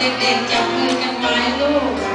เด็กๆจับมือกันไว้ลูก